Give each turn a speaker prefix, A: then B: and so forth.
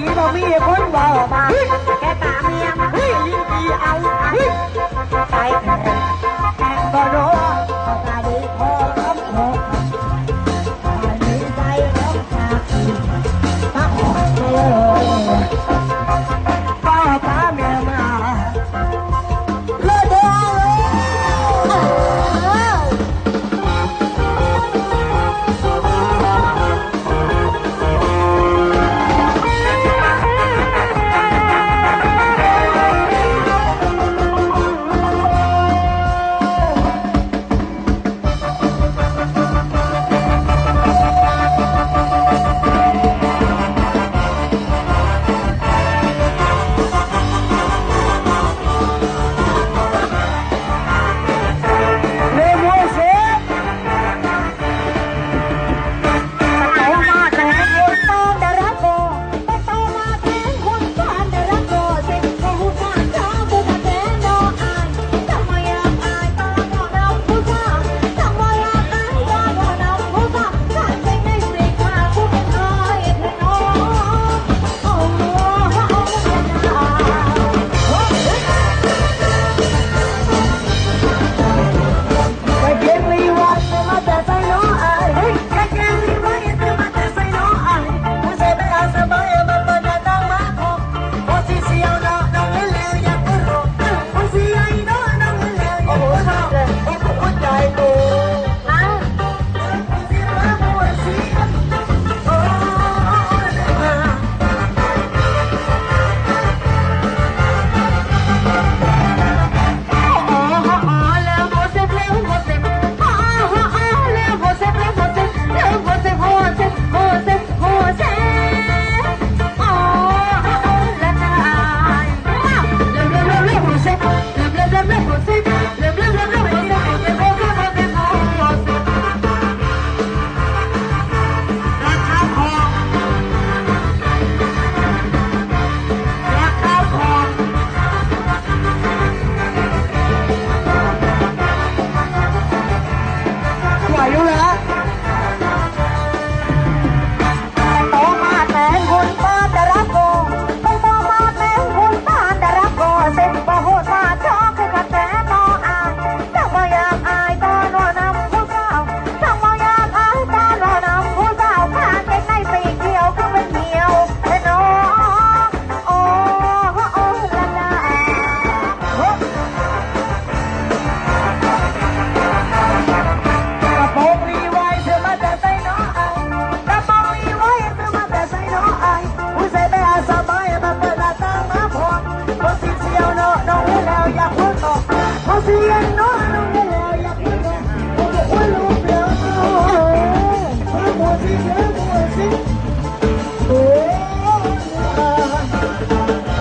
A: ลีบ่มี
B: คนบ่ม้าแค่ตาเมียมาอยู่ดีเอา
A: ไป Fulan!